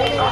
头。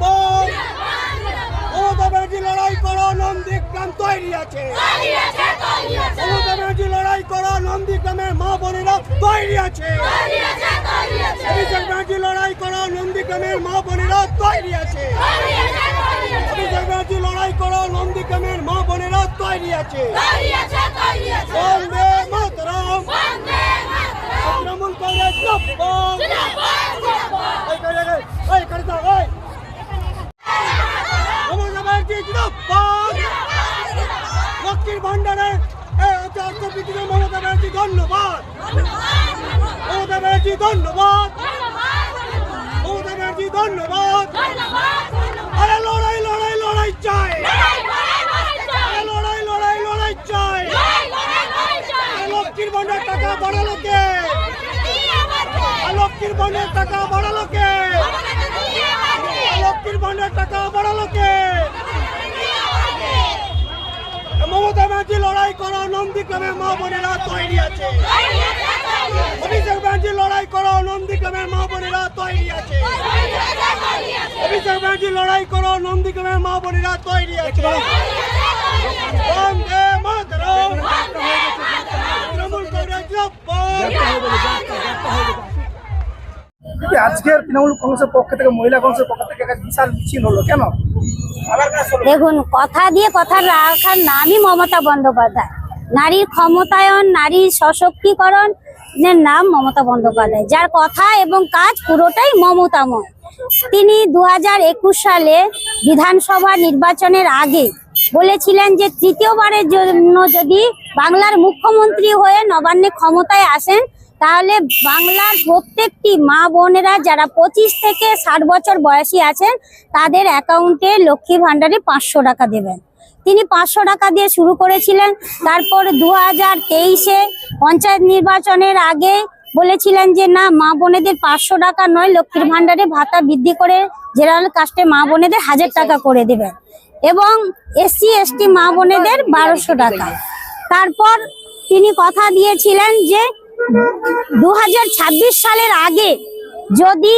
ব্যানার্জি মমতা ব্যানার্জি লড়াই করো নন্দীগ্রাম তৈরি আছে। মমতা ব্যানার্জি লড়াই করো নন্দীগ্রামের মা বোনেরা তৈরি আছে। অভিষেক ব্যানার্জি লড়াই করো নন্দীগ্রামের মা বোনেরা তৈরি আছে। অভিষেক ব্যানার্জি লড়াই করো নন্দীগ্রামের মা বোনেরা তৈরি আছে। বন্দে মাতরম। তৃণমূল কংগ্রেস লক্ষ্মীর ভান্ডারে মমতা ব্যানার্জি ধন্যবাদ। মমতা ব্যানার্জি ধন্যবাদ। মমতা ব্যানার্জি ধন্যবাদ। আরে লড়াই লড়াই লড়াই চাই। লড়াই লড়াই লড়াই টাকা বাড়ালো কে আর লক্ষ্মীর ভান্ডার টাকা বাড়ালো কে আর লক্ষ্মীর ভান্ডার টাকা মমতা ব্যানার্জি লড়াই করো নন্দীগ্রামের মা বোনেরা তৈরি আছে। অভিষেক ব্যানার্জি লড়াই করো নন্দীগ্রামের মা বোনেরা তৈরি আছে। অভিষেক ব্যানার্জি লড়াই করো নন্দীগ্রামের মা বোনেরা তৈরি আছে। আজকের তৃণমূল কংগ্রেসের পক্ষ থেকে, মহিলা কংগ্রেসের পক্ষ থেকে একটা বিশাল মিছিল হলো, কেন? দেখুন, কথা দিয়ে কথা রাখার নামই মমতা বন্দ্যোপাধ্যায়। নারীর ক্ষমতায়ন, নারীর সশক্তিকরণ নাম মমতা বন্দ্যোপাধ্যায়। যার কথা এবং কাজ পুরোটাই মমতাময়। তিনি দু হাজার একুশ সালে বিধানসভা নির্বাচনের আগে বলেছিলেন যে তৃতীয়বারের জন্য যদি বাংলার মুখ্যমন্ত্রী হয়ে নবান্নে ক্ষমতায় আসেন, তাহলে বাংলার প্রত্যেকটি মা বোনেরা যারা পঁচিশ থেকে ষাট বছর বয়সী আছেন, তাদের অ্যাকাউন্টে লক্ষ্মী ভান্ডারে পাঁচশো টাকা দেবেন। তিনি পাঁচশো টাকা দিয়ে শুরু করেছিলেন, তারপর দু হাজার তেইশে পঞ্চায়েত নির্বাচনের আগে বলেছিলেন যে, না, মা বোনেদের পাঁচশো টাকা নয়, লক্ষ্মীর ভান্ডারে ভাতা বৃদ্ধি করে জেনারেল কাস্টে মা বোনেদের হাজার টাকা করে দেবেন। এবং এসসি, এসটি মা বোনেদের বারোশো টাকা। তারপর তিনি কথা দিয়েছিলেন যে দু হাজার ছাব্বিশ সালের আগে যদি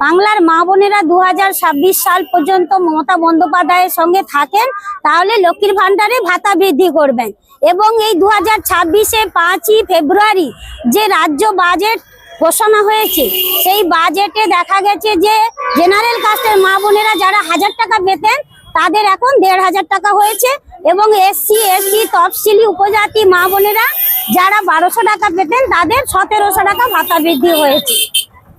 বাংলার মা বোনেরা দু হাজার ছাব্বিশ সাল পর্যন্ত মমতা বন্দ্যোপাধ্যায়ের সঙ্গে থাকেন, তাহলে লক্ষ্মীর ভাণ্ডারে ভাতা বৃদ্ধি করবেন। এবং এই দু হাজার ছাব্বিশে পাঁচই ফেব্রুয়ারি যে রাজ্য বাজেট ঘোষণা হয়েছে, সেই বাজেটে দেখা গেছে যে জেনারেল কাস্টের মা বোনেরা যারা হাজার টাকা পেতেন তাদের এখন দেড় হাজার টাকা হয়েছে এবং এসসি এসটি তফসিলি উপজাতি মা বোনেরা যারা বারোশো টাকা পেতেন তাদের সতেরোশো টাকা ভাতা বৃদ্ধি হয়েছে।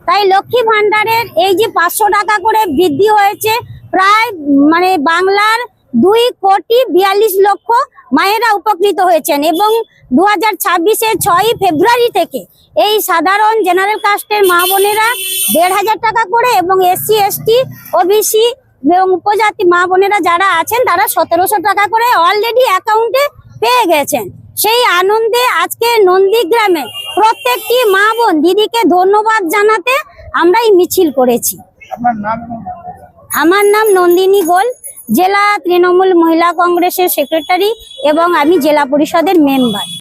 তাই লক্ষ্মী ভান্ডারের এই যে পাঁচশো টাকা করে বৃদ্ধি হয়েছে, প্রায় মানে বাংলার দুই কোটি বিয়াল্লিশ লক্ষ মায়েরা উপকৃত হয়েছেন এবং দু হাজার ছাব্বিশে ছয়ই ফেব্রুয়ারি থেকে এই সাধারণ জেনারেল কাস্টের মা বোনেরা দেড় হাজার টাকা করে এবং এসসি, এসটি, ওবিসি এবং উপজাতি মা বোনেরা যারা আছেন তারা সতেরোশো টাকা করে অলরেডি অ্যাকাউন্টে পেয়ে গেছেন। সেই আনন্দে আজকে নন্দীগ্রামে প্রত্যেকটি মা বোন দিদিকে ধন্যবাদ জানাতে আমরা এই মিছিল করেছি। আমার নাম নন্দিনী গোল জেলা তৃণমূল মহিলা কংগ্রেসের সেক্রেটারি এবং আমি জেলা পরিষদের মেম্বার